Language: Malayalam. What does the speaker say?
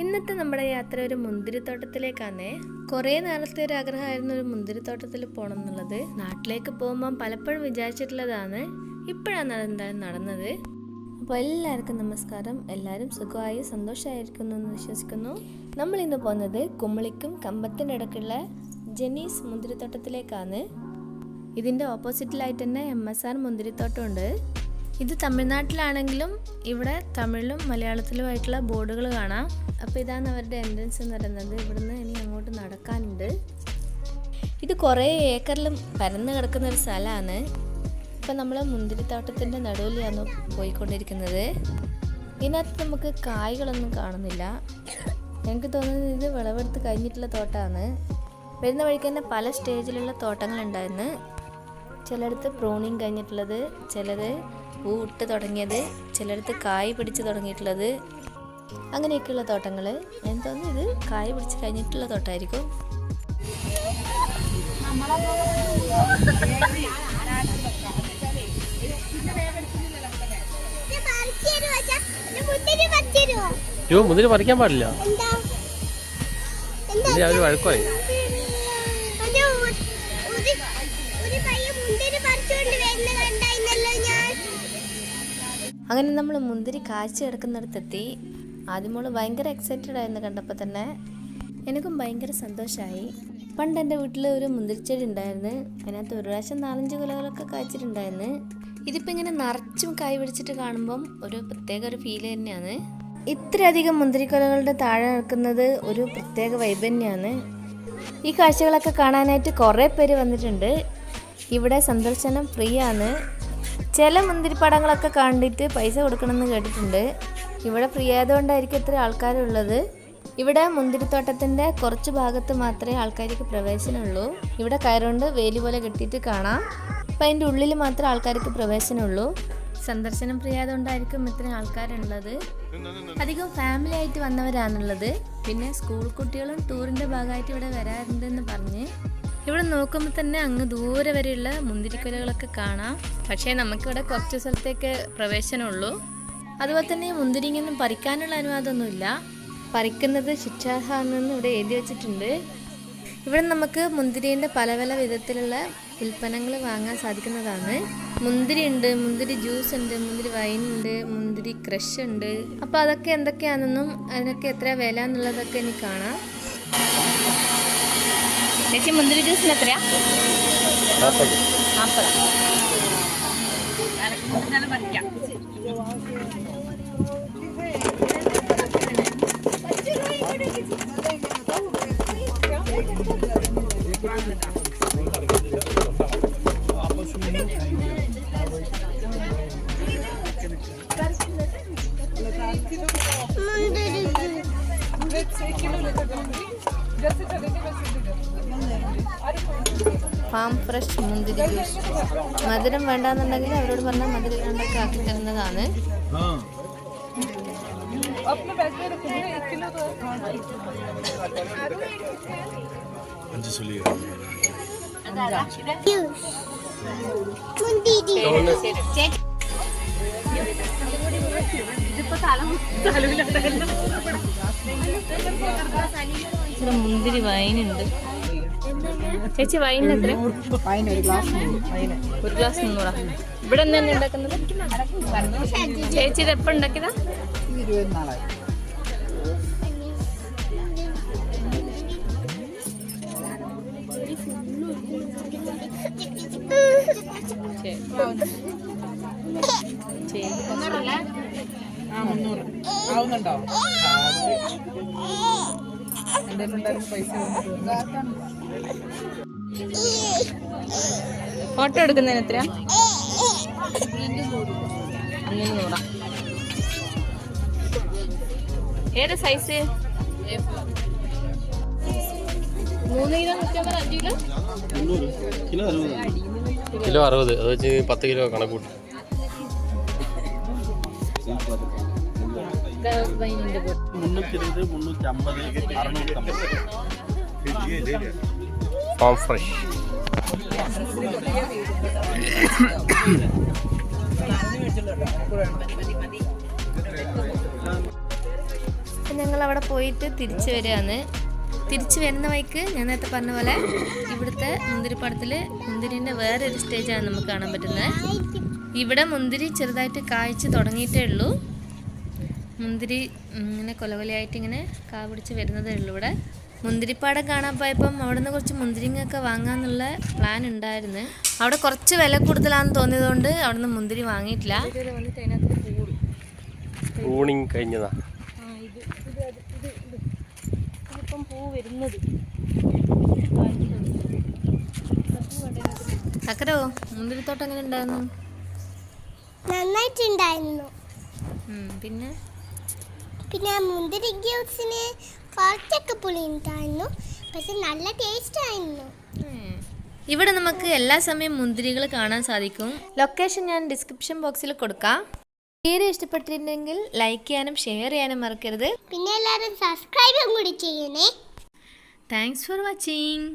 ഇന്നത്തെ നമ്മുടെ യാത്ര ഒരു മുന്തിരിത്തോട്ടത്തിലേക്കാണ് കുറേ നാളത്തെ ഒരു ആഗ്രഹമായിരുന്നു ഒരു മുന്തിരിത്തോട്ടത്തിൽ പോകണം എന്നുള്ളത്. നാട്ടിലേക്ക് പോകുമ്പോൾ പലപ്പോഴും വിചാരിച്ചിട്ടുള്ളതാണ്. ഇപ്പോഴാണ് അതെന്തായാലും നടന്നത്. അപ്പോൾ എല്ലാവർക്കും നമസ്കാരം. എല്ലാവരും സുഖമായി സന്തോഷമായിരിക്കുന്നു എന്ന് വിശ്വസിക്കുന്നു. നമ്മൾ ഇന്ന് പോകുന്നത് കുമ്മളിക്കും കമ്പത്തിന്റെ ഇടയ്ക്കുള്ള ജെനീസ് മുന്തിരിത്തോട്ടത്തിലേക്കാണ്. ഇതിന്റെ ഓപ്പോസിറ്റിലായിട്ട് തന്നെ എം എസ് ആർ മുന്തിരിത്തോട്ടമുണ്ട്. ഇത് തമിഴ്നാട്ടിലാണെങ്കിലും ഇവിടെ തമിഴിലും മലയാളത്തിലുമായിട്ടുള്ള ബോർഡുകൾ കാണാം. അപ്പോൾ ഇതാണ് അവരുടെ എൻട്രൻസ് എന്ന് പറയുന്നത്. ഇവിടുന്ന് ഇനി അങ്ങോട്ട് നടക്കാനുണ്ട്. ഇത് കുറേ ഏക്കറിലും പരന്ന് കിടക്കുന്ന ഒരു സ്ഥലമാണ്. ഇപ്പം നമ്മൾ മുന്തിരിത്തോട്ടത്തിന്റെ നടുവിലാണ് പോയിക്കൊണ്ടിരിക്കുന്നത്. ഇതിനകത്ത് നമുക്ക് കായ്കളൊന്നും കാണുന്നില്ല. എനിക്ക് തോന്നുന്നത് ഇത് വിളവെടുത്ത് കഴിഞ്ഞിട്ടുള്ള തോട്ടമാണ്. വരുന്ന വഴിക്ക് തന്നെ പല സ്റ്റേജിലുള്ള തോട്ടങ്ങളുണ്ടായിരുന്നു. ചിലയിടത്ത് പ്രോണിങ് കഴിഞ്ഞിട്ടുള്ളത് ചിലത് പൂവിട്ട് തുടങ്ങിയത് ചിലയിടത്ത് കായ് പിടിച്ച് തുടങ്ങിയിട്ടുള്ളത്. അങ്ങനെയൊക്കെയുള്ള തോട്ടങ്ങൾ ഞാൻ തോന്നുന്നു ഇത് കായ് പിടിച്ച് കഴിഞ്ഞിട്ടുള്ള തോട്ടമായിരിക്കും യോ മുന്തിരി പറിക്കാൻ പാടില്ല. അവർ വഴക്കമായി. അങ്ങനെ നമ്മൾ മുന്തിരി കാഴ്ച ആദ്യം മോൾ ഭയങ്കര എക്സൈറ്റഡ് ആയിരുന്നു കണ്ടപ്പോൾ തന്നെ. എനിക്കും ഭയങ്കര സന്തോഷമായി പണ്ട് എന്റെ വീട്ടിൽ ഒരു മുന്തിരിച്ചെടി ഉണ്ടായിരുന്നു. അതിനകത്ത് ഒരു പ്രാവശ്യം നാലഞ്ച് കുലകളൊക്കെ കായ്ച്ചിട്ടുണ്ടായിരുന്നു ഇതിപ്പോൾ ഇങ്ങനെ നിറച്ചും കായ് പിടിച്ചിട്ട് കാണുമ്പം ഒരു പ്രത്യേക ഒരു ഫീൽ തന്നെയാണ്. ഇത്രയധികം മുന്തിരിക്കൊലകളുടെ താഴെ നിൽക്കുന്നത് ഒരു പ്രത്യേക വൈബ് തന്നെയാണ്. ഈ കാഴ്ചകളൊക്കെ കാണാനായിട്ട് കുറേ പേര് വന്നിട്ടുണ്ട്. ഇവിടെ സന്ദർശനം ഫ്രീ ആണ്. ചില മുന്തിരിപ്പടങ്ങളൊക്കെ കണ്ടിട്ട് പൈസ കൊടുക്കണമെന്ന് കേട്ടിട്ടുണ്ട്. ഇവിടെ ഫ്രീ ആയതുകൊണ്ടായിരിക്കും ഇത്ര ആൾക്കാരുള്ളത്. ഇവിടെ മുന്തിരിത്തോട്ടത്തിന്റെ കുറച്ച് ഭാഗത്ത് മാത്രമേ ആൾക്കാർക്ക് പ്രവേശനമുള്ളൂ. ഇവിടെ കയറുകൊണ്ട് വേലി പോലെ കെട്ടിയിട്ട് കാണാം. അപ്പം അതിന്റെ ഉള്ളിൽ മാത്രമേ ആൾക്കാർക്ക് പ്രവേശനമുള്ളൂ. സന്ദർശനം ഫ്രീ ആയതുകൊണ്ടായിരിക്കും ഇത്രയും ആൾക്കാരുള്ളത്. അധികം ഫാമിലി ആയിട്ട് വന്നവരാണുള്ളത്. പിന്നെ സ്കൂൾ കുട്ടികളും ടൂറിന്റെ ഭാഗമായിട്ട് ഇവിടെ വരാറുണ്ടെന്ന് പറഞ്ഞ് ഇവിടെ നോക്കുമ്പോൾ തന്നെ അങ്ങ് ദൂരെ വരെയുള്ള മുന്തിരിക്കുലകളൊക്കെ കാണാം. പക്ഷേ നമുക്കിവിടെ കുറച്ച് സ്ഥലത്തേക്ക് പ്രവേശനമുള്ളൂ. അതുപോലെ തന്നെ ഈ മുന്തിരിങ്ങൊന്നും പറിക്കാനുള്ള അനുവാദമൊന്നുമില്ല. പറിക്കുന്നത് ശിക്ഷാർഹാണെന്ന് ഇവിടെ എഴുതി വെച്ചിട്ടുണ്ട്. ഇവിടെ നമുക്ക് മുന്തിരിന്റെ പല പല വിധത്തിലുള്ള ഉൽപ്പന്നങ്ങൾ വാങ്ങാൻ സാധിക്കുന്നതാണ്. മുന്തിരി ഉണ്ട് മുന്തിരി ജ്യൂസ് ഉണ്ട് മുന്തിരി വൈൻ ഉണ്ട് മുന്തിരി ക്രഷ് ഉണ്ട്. അപ്പോൾ അതൊക്കെ എന്തൊക്കെയാണെന്നും അതിനൊക്കെ എത്ര വില എന്നുള്ളതൊക്കെ എനിക്ക് കാണാം. ചേച്ചി മുന്തിരി ജ്യൂസിന് എത്രയാ? നാൽപ്പത് ഫാം ഫ്രഷ് മുന്തിരി ജ്യൂസ്. മധുരം വേണ്ടാന്നുണ്ടെങ്കിൽ അവരോട് പറഞ്ഞാൽ മധുരം കണ്ടൊക്കെ ആക്കി തരുന്നതാണ്. ഇവിടെ മുന്തിരി വൈനുണ്ട്. ചേച്ചി വൈൻ എത്ര? ഒരു ഗ്ലാസ് മുന്നൂറാ. ഇവിടെ എന്താണ് ഉണ്ടാക്കുന്നത്? ചേച്ചി ഇത് എപ്പോ ഉണ്ടാക്കിയതാ. ആവുന്നുണ്ടോ? പൈസ ഫോട്ടോ എടുക്കുന്നതിന് എത്ര അഞ്ഞൂറ് ഏത് സൈസ് കിലോ അറുപത്. അത് വെച്ച് പത്ത് കിലോ കണക്കൂട്ടി ഫ്രഷ് ഞങ്ങൾ അവിടെ പോയിട്ട് തിരിച്ചു വരികയാണ്. തിരിച്ചു വരുന്ന വൈക്ക് ഞാൻ നേരത്തെ പറഞ്ഞ പോലെ ഇവിടുത്തെ മുന്തിരിപ്പാടത്തിൽ മുന്തിരിന്റെ വേറൊരു സ്റ്റേജാണ് നമുക്ക് കാണാൻ പറ്റുന്നത്. ഇവിടെ മുന്തിരി ചെറുതായിട്ട് കായ്ച്ച് തുടങ്ങിയിട്ടേ ഉള്ളൂ. മുന്തിരി ഇങ്ങനെ കൊലകൊലയായിട്ട് ഇങ്ങനെ കാ പിടിച്ച് വരുന്നതേ ഉള്ളൂ ഇവിടെ. മുന്തിരിപ്പാടം കാണാൻ പോയപ്പം അവിടെ നിന്ന് കുറച്ച് മുന്തിരിങ്ങൊക്കെ വാങ്ങാന്നുള്ള പ്ലാൻ ഉണ്ടായിരുന്നു. അവിടെ കുറച്ച് വില കൂടുതലാണെന്ന് തോന്നിയതുകൊണ്ട് അവിടെ നിന്ന് മുന്തിരി വാങ്ങിയിട്ടില്ല. ഊണിങ് കഴിഞ്ഞതാ. ചക്കരോ മുന്തിരിത്തോട്ടം എങ്ങനെ ഉണ്ടായിരുന്നു? നന്നായിട്ടുണ്ടായിരുന്നു. ഉം, പിന്നെ മുന്തിരി ജ്യൂസിന് കുറച്ചൊക്കെ പുളി ഉണ്ടായിരുന്നു. പക്ഷെ നല്ല ടേസ്റ്റ് ആയിരുന്നു. ഇവിടെ നമുക്ക് എല്ലാ സമയം മുന്തിരികൾ കാണാൻ സാധിക്കും. ലൊക്കേഷൻ ഞാൻ ഡിസ്ക്രിപ്ഷൻ ബോക്സിൽ കൊടുക്കാം. വീഡിയോ ഇഷ്ടപ്പെട്ടിട്ടുണ്ടെങ്കിൽ ലൈക്ക് ചെയ്യാനും ഷെയർ ചെയ്യാനും മറക്കരുത്. പിന്നെ എല്ലാവരും സബ്സ്ക്രൈബും കൂടി ചെയ്യണേ. Thanks for watching